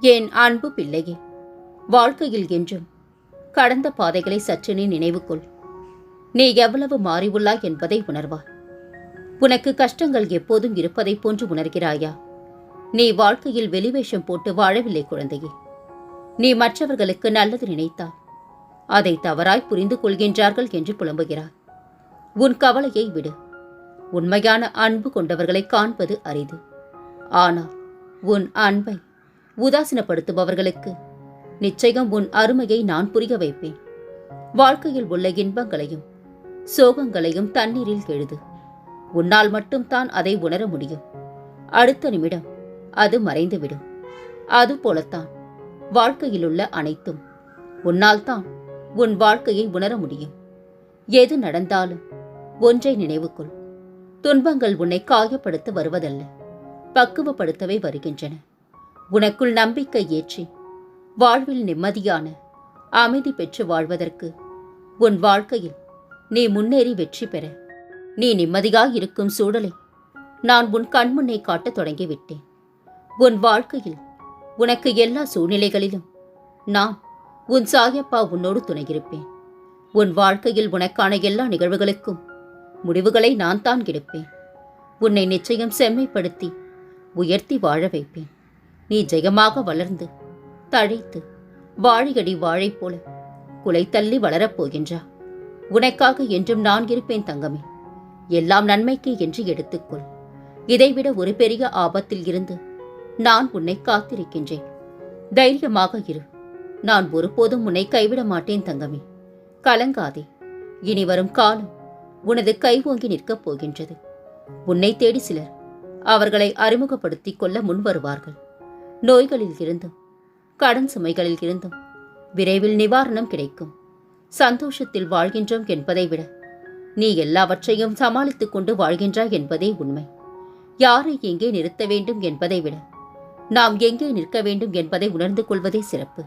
என் அன்பு பிள்ளையே வாழ்க்கையில் என்றும் கடந்த பாதைகளை சற்று நீ நினைவு கொள் நீ எவ்வளவு மாறியுள்ளாய் என்பதை உணர்வாய் உனக்கு கஷ்டங்கள் எப்போதும் இருப்பதைப் போன்று உணர்கிறாயா? நீ வாழ்க்கையில் வெளிவேஷம் போட்டு வாழவில்லை குழந்தையே. நீ மற்றவர்களுக்கு நல்லது நினைத்தால் அதை தவறாய் புரிந்து கொள்கின்றார்கள் என்று புலம்புகிறாய் உன் கவலையை விடு. உண்மையான அன்பு கொண்டவர்களை காண்பது அரிது. ஆனால் உன் அன்பை உதாசீனப்படுத்துபவர்களுக்கு. நிச்சயம் உன் அருமையை நான் புரிய வைப்பேன். வாழ்க்கையில் உள்ள இன்பங்களையும் சோகங்களையும் தண்ணீரில் எழுது உன்னால் மட்டும்தான் அதை உணர முடியும். அடுத்த நிமிடம் அது மறைந்துவிடும். அதுபோலத்தான் வாழ்க்கையிலுள்ள அனைத்தும் உன்னால் தான் உன் வாழ்க்கையை உணர முடியும். எது நடந்தாலும் ஒன்றை நினைவுக்குள் துன்பங்கள் உன்னை காயப்படுத்த வருவதல்ல. பக்குவப்படுத்தவே வருகின்றன. உனக்குள் நம்பிக்கை ஏற்றி. வாழ்வில் நிம்மதியான அமைதி பெற்று வாழ்வதற்கு உன் வாழ்க்கையில் நீ முன்னேறி வெற்றி பெற. நீ நிம்மதியாக இருக்கும் சூழலை நான் உன் கண்முன்னே காட்டத் தொடங்கிவிட்டேன். உன் வாழ்க்கையில் உனக்கு எல்லா சூழ்நிலைகளிலும் நான் உன் சாயப்பா உன்னோடு துணையிருப்பேன். உன் வாழ்க்கையில் உனக்கான எல்லா நிகழ்வுகளுக்கும் முடிவுகளை நான் தான் எடுப்பேன். உன்னை நிச்சயம் செம்மைப்படுத்தி உயர்த்தி வாழ வைப்பேன். நீ ஜெயமாக வளர்ந்து தழைத்து வாழையடி வாழை போல குலை தள்ளி வளரப் போகின்றா. உனக்காக என்றும் நான் இருப்பேன் தங்கமே. எல்லாம் நன்மைக்கு என்று எடுத்துக்கொள். இதைவிட ஒரு பெரிய ஆபத்தில் இருந்து நான் உன்னை காத்திருக்கின்றேன். தைரியமாக இரு. நான் ஒருபோதும் உன்னை கைவிட மாட்டேன் தங்கமே. கலங்காதே. இனி வரும் காலம் உனது கை ஓங்கி நிற்கப் போகின்றது. உன்னை தேடி சிலர் அவர்களை அறிமுகப்படுத்திக் கொள்ள முன் வருவார்கள் நோய்களில் இருந்தும் கடன் சுமைகளில் இருந்தும் விரைவில் நிவாரணம் கிடைக்கும். சந்தோஷத்தில் வாழ்கின்றோம் என்பதை விட நீ எல்லாவற்றையும் சமாளித்துக் கொண்டு வாழ்கின்றாய் என்பதே உண்மை. யாரை எங்கே நிறுத்த வேண்டும் என்பதை விட நாம் எங்கே நிற்க வேண்டும் என்பதை உணர்ந்து கொள்வதே சிறப்பு.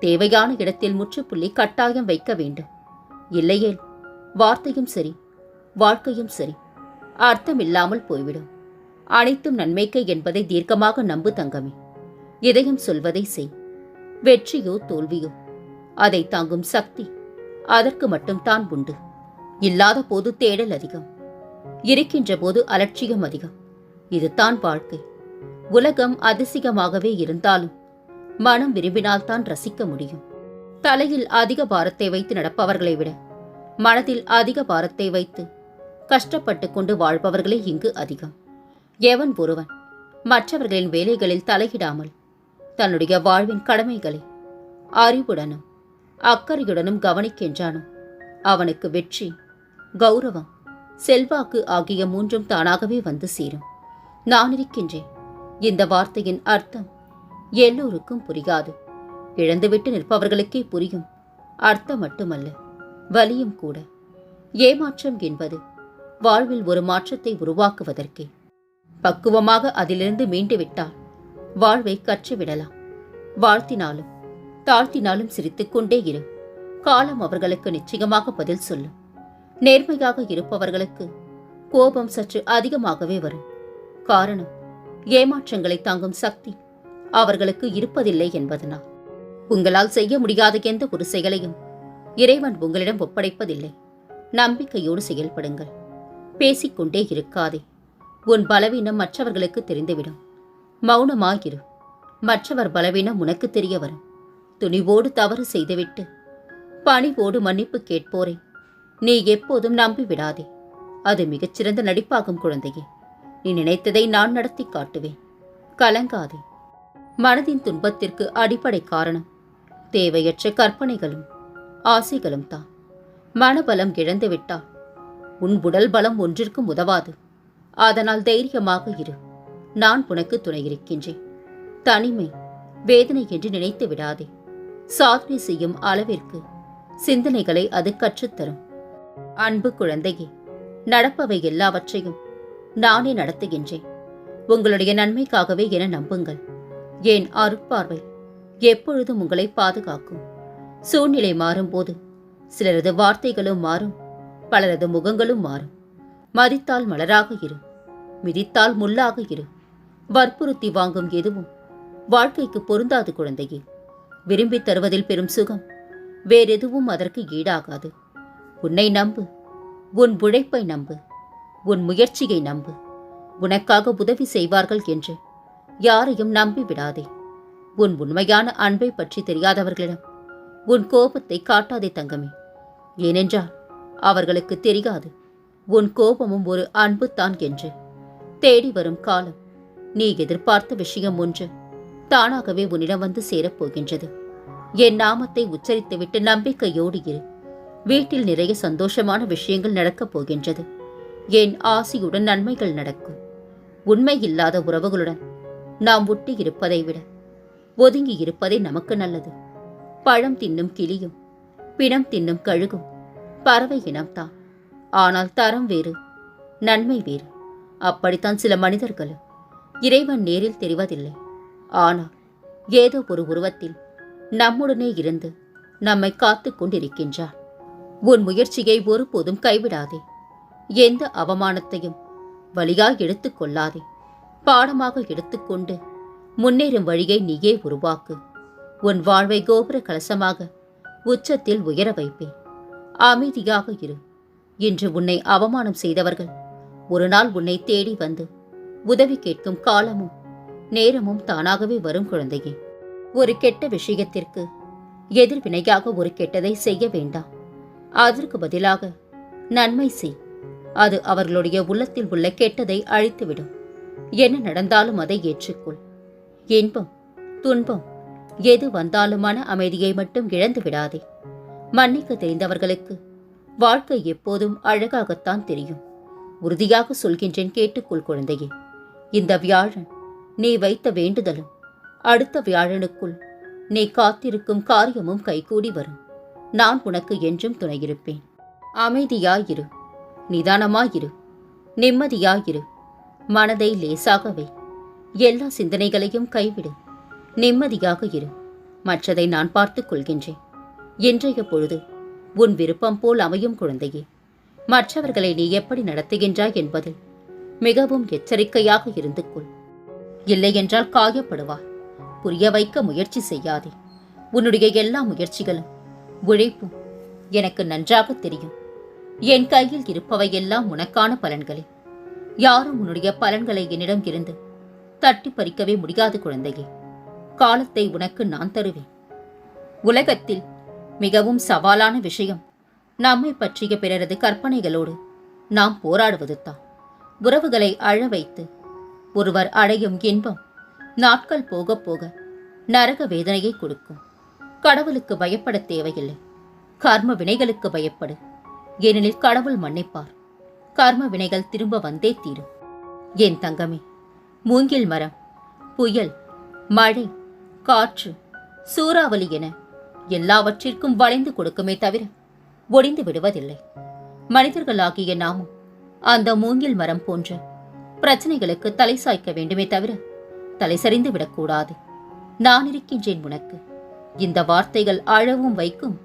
தேவையான இடத்தில் முற்றுப்புள்ளி கட்டாயம் வைக்க வேண்டும். இல்லையேல் வார்த்தையும் சரி வாழ்க்கையும் சரி அர்த்தமில்லாமல் போய்விடும். அனைத்தும் நன்மைக்கு என்பதை தீர்க்கமாக நம்பு தங்கமே. இதயம் சொல்வதை செய். வெற்றியோ தோல்வியோ. அதை தாங்கும் சக்தி அதற்கு மட்டும் தான் உண்டு. இல்லாத போது தேடல் அதிகம். இருக்கின்ற போது அலட்சியம் அதிகம். இதுதான் வாழ்க்கை. உலகம் அதிசயமாகவே இருந்தாலும் மனம் விரும்பினால்தான் ரசிக்க முடியும். தலையில் அதிக பாரத்தை வைத்து நடப்பவர்களை விட மனதில் அதிக பாரத்தை வைத்து கஷ்டப்பட்டு கொண்டு வாழ்பவர்களே இங்கு அதிகம். எவன் ஒருவன்? மற்றவர்களின் வேலைகளில் தலையிடாமல் தன்னுடைய வாழ்வின் கடமைகளை அறிவுடனும் அக்கறையுடனும் கவனிக்கின்றானோ அவனுக்கு வெற்றி கௌரவம் செல்வாக்கு ஆகிய மூன்றும் தானாகவே வந்து சேரும். நான் இருக்கின்றேன். இந்த வார்த்தையின் அர்த்தம் எல்லோருக்கும் புரியாது. இழந்துவிட்டு நிற்பவர்களுக்கே புரியும். அர்த்தம் மட்டுமல்ல வலியும் கூட. ஏமாற்றம் என்பது வாழ்வில் ஒரு மாற்றத்தை உருவாக்குவதற்கே. பக்குவமாக அதிலிருந்து மீண்டுவிட்டால் வாழ்வை கற்றுவிடலாம். வாழ்த்தினாலும் தாழ்த்தினாலும் சிரித்துக் கொண்டே இரு. காலம் அவர்களுக்கு நிச்சயமாக பதில் சொல்லும். நேர்மையாக இருப்பவர்களுக்கு கோபம் சற்று அதிகமாகவே வரும். காரணம் ஏமாற்றங்களை தாங்கும் சக்தி அவர்களுக்கு இருப்பதில்லை என்பதனால். உங்களால் செய்ய முடியாத எந்த ஒரு செயலையும் இறைவன் உங்களிடம் ஒப்படைப்பதில்லை. நம்பிக்கையோடு செயல்படுங்கள். பேசிக்கொண்டே இருக்காதே. உன் பலவீனம் மற்றவர்களுக்கு தெரிந்துவிடும். மௌனமாயிரு. மற்றவர் பலவீனம் உனக்கு தெரிய வரும் துணிவோடு தவறு செய்துவிட்டு பணிவோடு மன்னிப்பு கேட்போரே. நீ எப்போதும் நம்பி விடாதே அது மிகச்சிறந்த நடிப்பாகும் குழந்தையே. நீ நினைத்ததை நான் நடத்தி காட்டுவேன். கலங்காதே. மனதின் துன்பத்திற்கு அடிப்படை காரணம் தேவையற்ற கற்பனைகளும் ஆசைகளும் தான். மனபலம் இழந்து விட்டால் உன் உடல் பலம் ஒன்றிற்கும் உதவாது. அதனால் தைரியமாக இரு. நான் உனக்கு துணை இருக்கின்றேன் தனிமை வேதனை என்று நினைத்து விடாதே. சாதனை செய்யும் அளவிற்கு சிந்தனைகளை அது கற்றுத்தரும். அன்பு குழந்தையே நடப்பவை எல்லாவற்றையும் நானே நடத்துகின்றேன். உங்களுடைய நன்மைக்காகவே என நம்புங்கள். என் அருட்பார்வை எப்பொழுதும் உங்களை பாதுகாக்கும். சூழ்நிலை மாறும்போது சிலரது வார்த்தைகளும் மாறும் பலரது முகங்களும் மாறும். மதித்தால் மலராக இரு மிதித்தால் முள்ளாக இரு. வற்புறுத்தி வாங்கும் எதுவும். வாழ்க்கைக்கு பொருந்தாது குழந்தையே. விரும்பி தருவதில் பெரும் சுகம். வேறெதுவும் அதற்கு ஈடாகாது. உன்னை நம்பு. உன் உழைப்பை நம்பு. உன் முயற்சியை நம்பு. உனக்காக உதவி செய்வார்கள் என்று யாரையும் நம்பி விடாதே உன் உண்மையான அன்பை பற்றி தெரியாதவர்களிடம் உன் கோபத்தை காட்டாதே தங்கமே. ஏனென்றால் அவர்களுக்கு தெரியாது. உன் கோபமும் ஒரு அன்பு தான் என்று. தேடி வரும் காலம். நீ எதிர்பார்த்த விஷயம் ஒன்று தானாகவே உன்னிடம் வந்து சேரப்போகின்றது. என் நாமத்தை உச்சரித்துவிட்டு நம்பிக்கையோடு இரு. வீட்டில் நிறைய சந்தோஷமான விஷயங்கள் நடக்கப் போகின்றது. என் ஆசியுடன் நன்மைகள் நடக்கும். உண்மை இல்லாத உறவுகளுடன் நாம் ஒட்டி இருப்பதை விட ஒதுங்கி இருப்பதே நமக்கு நல்லது. பழம் தின்னும் கிளியும் பிணம் தின்னும் கழுகும் பறவை இனம்தான் ஆனால் தரம் வேறு நன்மை வேறு. அப்படித்தான் சில மனிதர்களும் இறைவன் நேரில் தெரிவதில்லை. ஆனால் ஏதோ ஒரு உருவத்தில் நம்முடனே இருந்து நம்மை காத்துக் கொண்டிருக்கின்றார் உன் முயற்சியை ஒருபோதும் கைவிடாதே. எந்த அவமானத்தையும் வழியாய் எடுத்துக் கொள்ளாதே. பாடமாக எடுத்துக்கொண்டு முன்னேறும் வழியை நீயே உருவாக்கு. உன் வாழ்வை கோபுர கலசமாக உச்சத்தில் உயர வைப்பேன் அமைதியாக இரு. இன்று உன்னை அவமானம் செய்தவர்கள் ஒரு நாள் உன்னை தேடி வந்து உதவி கேட்கும் காலமும் நேரமும் தானாகவே வரும் குழந்தையே. ஒரு கெட்ட விஷயத்திற்கு எதிர்வினையாக ஒரு கெட்டதை செய்ய வேண்டாம். அதற்கு பதிலாக நன்மை செய். அது அவர்களுடைய உள்ளத்தில் உள்ள கெட்டதை அழித்துவிடும். என்ன நடந்தாலும் அதை ஏற்றுக்கொள். இன்பம் துன்பம் எது வந்தாலும் மன அமைதியை மட்டும் இழந்து விடாதே. மன்னிக்க தெரிந்தவர்களுக்கு வாழ்க்கை எப்போதும் அழகாகத்தான் தெரியும். உறுதியாக சொல்கின்றேன் கேட்டுக்கொள் குழந்தையே. இந்த வியாழன் நீ வைத்த வேண்டுதலும் அடுத்த வியாழனுக்குள் நீ காத்திருக்கும் காரியமும் கைகூடி வரும். நான் உனக்கு என்றும் துணையிருப்பேன். அமைதியாயிரு நிதானமாயிரு நிம்மதியாயிரு மனதை லேசாகவே எல்லா சிந்தனைகளையும் கைவிடு நிம்மதியாக இரு. மற்றதை நான் பார்த்துக் கொள்கின்றேன். இன்றைய பொழுது உன் விருப்பம் போல் அமையும் குழந்தையே மற்றவர்களை நீ எப்படி நடத்துகின்றாய் என்பதில் மிகவும் எச்சரிக்கையாக இருந்து கொள். இல்லையென்றால் காயப்படுவார் புரிய வைக்க முயற்சி செய்யாதே. உன்னுடைய எல்லா முயற்சிகளும் உழைப்பும் எனக்கு நன்றாக தெரியும். என் கையில் இருப்பவையெல்லாம் உனக்கான பலன்களே. யாரும் உன்னுடைய பலன்களை என்னிடம் இருந்து தட்டி பறிக்கவே முடியாது குழந்தையே. காலத்தை உனக்கு நான் தருவேன். உலகத்தில் மிகவும் சவாலான விஷயம் நம்மை பற்றிய பிறரது கற்பனைகளோடு நாம் போராடுவது தான் உறவுகளை அழ வைத்து. ஒருவர் அடையும் இன்பம் நாட்கள் போக போக நரக வேதனையை கொடுக்கும். கடவுளுக்கு பயப்பட தேவையில்லை. கர்ம வினைகளுக்கு பயப்படு. ஏனெனில் கடவுள் மன்னிப்பார். கர்ம வினைகள் திரும்ப வந்தே தீரும். என் தங்கமே மூங்கில் மரம் புயல் மழை காற்று சூறாவளி என எல்லாவற்றிற்கும் வளைந்து கொடுக்குமே தவிர ஒடிந்து விடுவதில்லை. மனிதர்களாகிய நாமும் அந்த மூங்கில் மரம் போன்ற பிரச்சனைகளுக்கு தலை சாய்க்க வேண்டுமே தவிர தலை சரிந்து விடக்கூடாது. நான் இருக்கின்றேன் உனக்கு. இந்த வார்த்தைகள் அழவும் வைக்கும்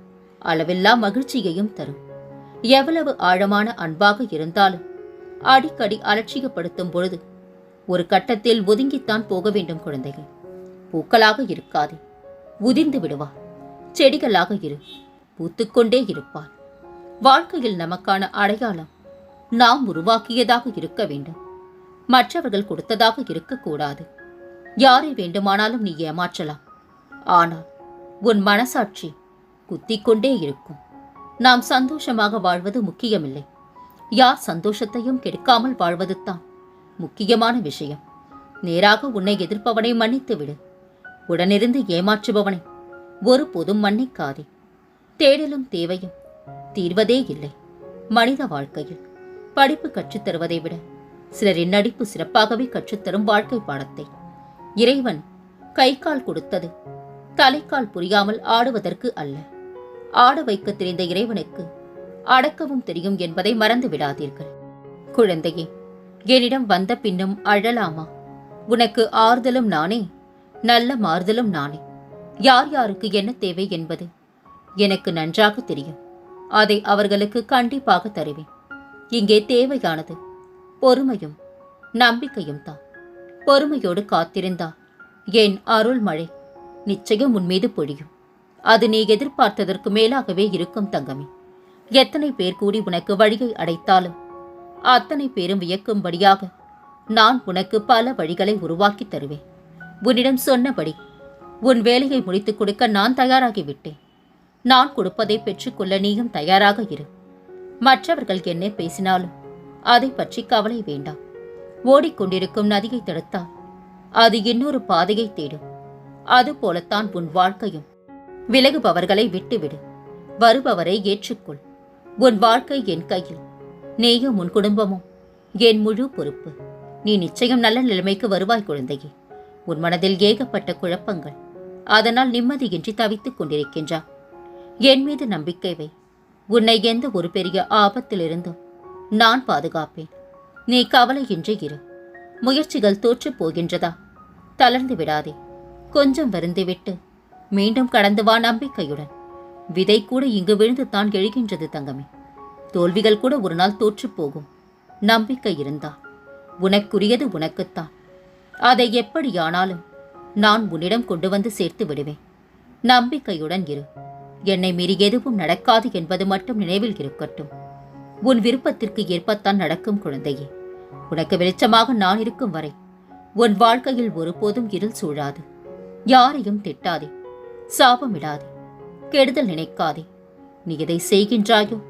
அளவில்லா மகிழ்ச்சியையும் தரும். எவ்வளவு ஆழமான அன்பாக இருந்தாலும் அடிக்கடி அலட்சியப்படுத்தும் பொழுது ஒரு கட்டத்தில் ஒதுங்கித்தான் போக வேண்டும் குழந்தைகள். பூக்களாக இருக்காதே. உதிர்ந்து விடுவார் செடிகளாக இரு. பூத்துக்கொண்டே இருப்பார் வாழ்க்கையில் நமக்கான அடையாளம் நாம் உருவாக்கியதாக இருக்க வேண்டும். மற்றவர்கள் கொடுத்ததாக இருக்கக்கூடாது. யாரை வேண்டுமானாலும் நீ ஏமாற்றலாம். ஆனால் உன் மனசாட்சி குத்திக்கொண்டே இருக்கும். நாம் சந்தோஷமாக வாழ்வது முக்கியமில்லை. யார் சந்தோஷத்தையும் கெடுக்காமல் வாழ்வது தான் முக்கியமான விஷயம். நேராக உன்னை எதிர்ப்பவனை மன்னித்து விடு உடனிருந்து ஏமாற்றுபவனை ஒருபோதும் மன்னிக்காதே. தேடலும் தேவையும் தீர்வதே இல்லை. மனித வாழ்க்கையில் படிப்பு கற்றுத் தருவதை விட சிலரின் நடிப்பு சிறப்பாகவே கற்றுத்தரும் வாழ்க்கை பாடத்தை. இறைவன் கை கால் கொடுத்தது தலைக்கால் புரியாமல் ஆடுவதற்கு அல்ல. ஆட வைக்க தெரிந்த இறைவனுக்கு அடக்கவும் தெரியும் என்பதை மறந்து விடாதீர்கள். குழந்தையே என்னிடம் வந்த பின்னும் அழலாமா? உனக்கு ஆறுதலும் நானே நல்ல மாறுதலும் நானே. யார் யாருக்கு என்ன தேவை என்பது எனக்கு நன்றாக தெரியும். அதை அவர்களுக்கு கண்டிப்பாக தருவேன். இங்கே தேவையானது. பொறுமையும் நம்பிக்கையும் தான் பொறுமையோடு காத்திருந்தா என் அருள் மழை நிச்சயம் உன் மீது பொழியும். அது நீ எதிர்பார்த்ததற்கு மேலாகவே இருக்கும் தங்கமே. எத்தனை பேர் கூடி உனக்கு வழியை அடைத்தாலும் அத்தனை பேரும் வியக்கும்படியாக நான் உனக்கு பல வழிகளை உருவாக்கி தருவேன். உன்னிடம் சொன்னபடி உன் வேலையை முடித்துக் கொடுக்க நான் தயாராகிவிட்டேன். நான் கொடுப்பதை பெற்றுக்கொள்ள நீயும் தயாராக இரு. மற்றவர்கள் என்ன பேசினாலும் அதை பற்றி கவலை வேண்டாம். ஓடிக்கொண்டிருக்கும் நதியை தடுத்தால் அது இன்னொரு பாதையை தேடும். அதுபோலத்தான் உன் வாழ்க்கையும். விலகுபவர்களை விட்டுவிடு. வருபவரை ஏற்றுக்கொள். உன் வாழ்க்கை என் கையில். நீயும் உன் குடும்பமும் என் முழு பொறுப்பு. நீ நிச்சயம் நல்ல நிலைமைக்கு வருவாய் குழந்தையே. உன் மனதில் ஏகப்பட்ட குழப்பங்கள். அதனால் நிம்மதியின்றி தவித்துக் கொண்டிருக்கின்றா. என் மீது நம்பிக்கை வை. உன்னை எந்த ஒரு பெரிய ஆபத்திலிருந்தும் நான் பாதுகாப்பேன். நீ கவலையின்றி இரு. முயற்சிகள் தோற்றுப் போகின்றதா? தளர்ந்து விடாதே. கொஞ்சம் வருந்துவிட்டு மீண்டும் கடந்து வா நம்பிக்கையுடன். விதை கூட இங்கு விழுந்து தான் எழுகின்றது தங்கமே. தோல்விகள் கூட ஒரு நாள் தோற்றுப் போகும். நம்பிக்கை இருந்தா. உனக்குரியது உனக்குத்தான். அதை எப்படியானாலும் நான் உன்னிடம் கொண்டு வந்து சேர்த்து விடுவேன். நம்பிக்கையுடன் இரு. என்னை மீறி எதுவும் நடக்காது என்பது மட்டும் நினைவில் இருக்கட்டும். உன் விருப்பத்திற்கு ஏற்பத்தான் நடக்கும் குழந்தையே. உனக்கு வெளிச்சமாக நான் இருக்கும் வரை உன் வாழ்க்கையில் ஒருபோதும் இருள் சூழாது. யாரையும் திட்டாதே. சாபமிடாதே. கெடுதல் நினைக்காதே. நீ எதை செய்கின்றாயோ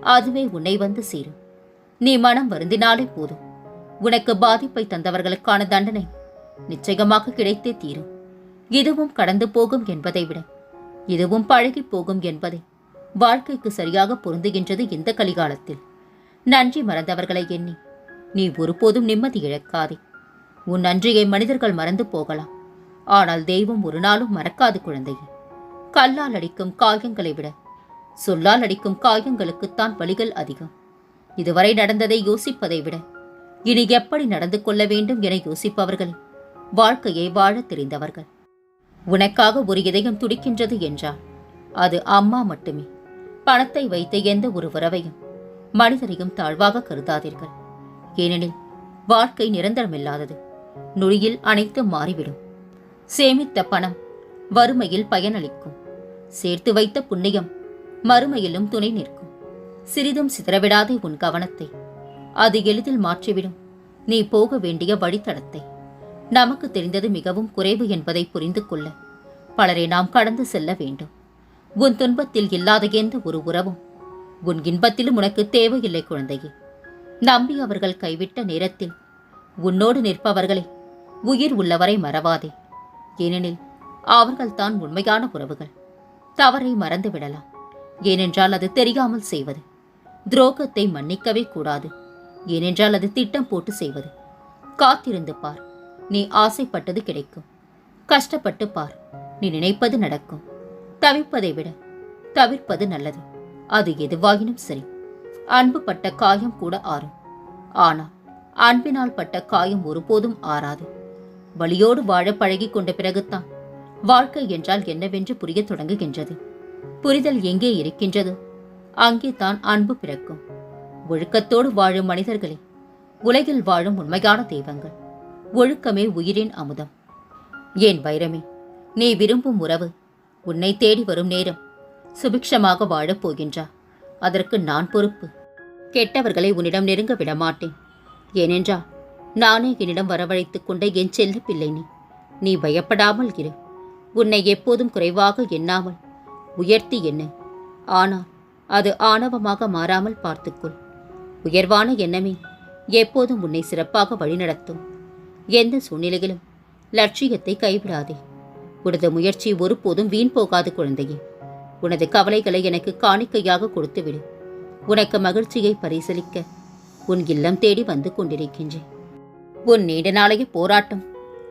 அதுவே உன்னை வந்து சேரும். நீ மனம் வருந்தினாலே போதும். உனக்கு பாதிப்பை தந்தவர்களுக்கான தண்டனை நிச்சயமாக கிடைத்தே தீரும். இதுவும் கடந்து போகும் என்பதை விட இதுவும் பழகி போகும் என்பதை. வாழ்க்கைக்கு சரியாக பொருந்துகின்றது இந்த கலிகாலத்தில். நன்றி மறந்தவர்களை எண்ணி நீ ஒருபோதும் நிம்மதி இழக்காதே. உன் நன்றியை மனிதர்கள் மறந்து போகலாம். ஆனால் தெய்வம் ஒரு நாளும் மறக்காது குழந்தையே. கல்லால் அடிக்கும் காயங்களை விட சொல்லால் அடிக்கும் காயங்களுக்குத்தான் வலிகள் அதிகம். இதுவரை நடந்ததை யோசிப்பதை விட இனி எப்படி நடந்து கொள்ள வேண்டும் என யோசிப்பவர்கள் வாழ்க்கையை வாழ தெரிந்தவர்கள். உனக்காக ஒரு இதயம் துடிக்கின்றது என்றால் அது அம்மா மட்டுமே. பணத்தை வைத்த எந்த ஒரு உறவையும் மனிதரையும் தாழ்வாக கருதாதீர்கள். ஏனெனில் வாழ்க்கை நிரந்தரமில்லாதது. நொடியில் அனைத்தும் மாறிவிடும். சேமித்த பணம் வறுமையில் பயனளிக்கும். சேர்த்து வைத்த புண்ணியம் மறுமையிலும் துணை நிற்கும். சிறிதும் சிதறவிடாதே உன் கவனத்தை. அது எளிதில் மாற்றிவிடும். நீ போக வேண்டிய வழித்தடத்தை. நமக்கு தெரிந்தது மிகவும் குறைவு என்பதை புரிந்து கொள்ள பலரை நாம் கடந்து செல்ல வேண்டும். உன் துன்பத்தில் இல்லாத எந்த ஒரு உறவும் உன் இன்பத்திலும் உனக்கு தேவையில்லை குழந்தையே. நம்பி அவர்கள் கைவிட்ட நேரத்தில் உன்னோடு நிற்பவர்களை உயிர் உள்ளவரை மறவாதே. ஏனெனில் அவர்கள்தான் உண்மையான உறவுகள். தவறை மறந்து விடலாம். ஏனென்றால் அது தெரியாமல் செய்வது. துரோகத்தை மன்னிக்கவே கூடாது. ஏனென்றால் அது திட்டம் போட்டு செய்வது. காத்திருந்து பார். நீ ஆசைப்பட்டது கிடைக்கும். கஷ்டப்பட்டு பார். நீ நினைப்பது நடக்கும். தவிப்பதை விட தவிர்ப்பது நல்லது. அது எதுவாகினும் சரி. அன்பு பட்ட காயம் கூட ஆறும். ஆனால் அன்பினால் பட்ட காயம் ஒருபோதும் ஆறாது. வழியோடு வாழ பழகி கொண்ட பிறகுதான் வாழ்க்கை என்றால் என்னவென்று புரிய தொடங்குகின்றது. புரிதல் எங்கே இருக்கின்றது? அங்கே தான் அன்பு பிறக்கும். ஒழுக்கத்தோடு வாழும் மனிதர்களே உலகில் வாழும் உண்மையான தெய்வங்கள். ஒழுக்கமே உயிரின் அமுதம். ஏன் வைரமே நீ விரும்பும் உறவு உன்னை தேடி வரும் நேரம் சுபிக்ஷமாக வாழப் போகின்றா. அதற்கு நான் பொறுப்பு. கெட்டவர்களை உன்னிடம் நெருங்க விட மாட்டேன். ஏனென்றால் நானே என்னிடம் வரவழைத்துக் கொண்ட என் செல்ல பிள்ளை நீ. நீ பயப்படாமல் இரு. உன்னை எப்போதும் குறைவாக எண்ணாமல். உயர்த்தி என்ன ஆனால் அது ஆணவமாக மாறாமல் பார்த்துக்கொள். உயர்வான எண்ணமே எப்போதும் உன்னை சிறப்பாக வழிநடத்தும். எந்த சூழ்நிலையிலும் லட்சியத்தை கைவிடாதே. உனது முயற்சி ஒருபோதும் வீண் போகாது குழந்தையே. உனது கவலைகளை எனக்கு காணிக்கையாக கொடுத்துவிடு. உனக்கு மகிழ்ச்சியை பரிசலிக்க உன் இல்லம் தேடி வந்து கொண்டிருக்கின்றேன். உன் நீண்ட நாளைய போராட்டம்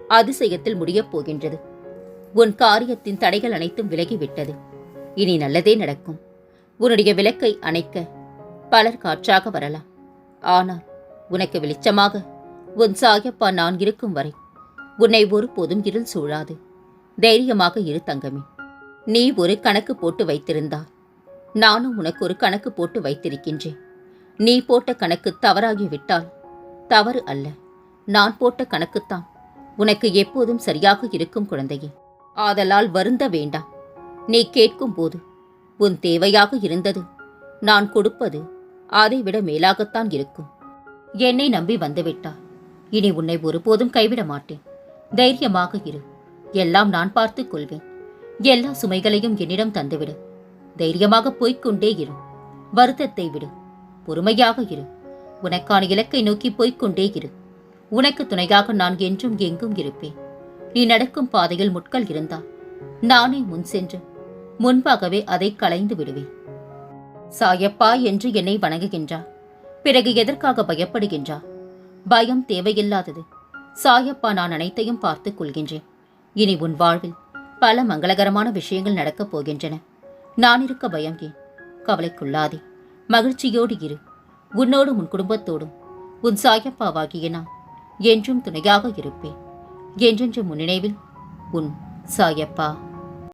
அதிசயத்தில் முடியப் போகின்றது. உன் காரியத்தின் தடைகள் அனைத்தும் விலகிவிட்டது. இனி நல்லதே நடக்கும். உன்னுடைய விளக்கை அணைக்க பலர் காற்றாக வரலாம். ஆனால் உனக்கு வெளிச்சமாக உன் சாயப்பா நான் இருக்கும் வரை உன்னை ஒருபோதும் இருள் சூழாது. தைரியமாக இரு தங்கமே. நீ ஒரு கணக்கு போட்டு வைத்திருந்தால் நானும் உனக்கு ஒரு கணக்கு போட்டு வைத்திருக்கின்றேன். நீ போட்ட கணக்கு தவறாகிவிட்டால் தவறு அல்ல. நான் போட்ட கணக்குத்தான். உனக்கு எப்போதும் சரியாக இருக்கும் குழந்தையே. ஆதலால் வருந்த வேண்டாம். நீ கேட்கும் போது உன் தேவையாக இருந்தது நான் கொடுப்பது அதைவிட மேலாகத்தான் இருக்கும். என்னை நம்பி வந்துவிட்டார் இனி உன்னை ஒருபோதும் கைவிட மாட்டேன். தைரியமாக இரு. எல்லாம் நான் பார்த்துக் கொள்வேன். எல்லா சுமைகளையும் என்னிடம் தந்துவிடு. தைரியமாக போய்க்கொண்டே இரு. வருத்தத்தை விடு. பொறுமையாக இரு. உனக்கான இலக்கை நோக்கி போய்க்கொண்டே இரு. உனக்கு துணையாக நான் என்றும் எங்கும் இருப்பேன். நீ நடக்கும் பாதையில் முட்கள் இருந்தால் நானே முன் சென்று முன்பாகவே அதை களைந்து விடுவேன். சாயப்பா என்று என்னை வணங்குகின்றார் பிறகு எதற்காக பயப்படுகின்றார் பயம் தேவையில்லாதது. சாயப்பா நான் அனைத்தையும் பார்த்துக் கொள்கின்றேன். இனி உன் வாழ்வில் பல மங்களகரமான விஷயங்கள் நடக்கப் போகின்றன. நான் இருக்க பயம் ஏன் கவலைக்குள்ளாதே மகிழ்ச்சியோடு இரு. உன்னோடும் உன் குடும்பத்தோடும் உன் சாயப்பாவாகிய நான் என்றும் துணையாக இருப்பேன். என்றென்று முன்னினைவில் உன் சாயப்பா.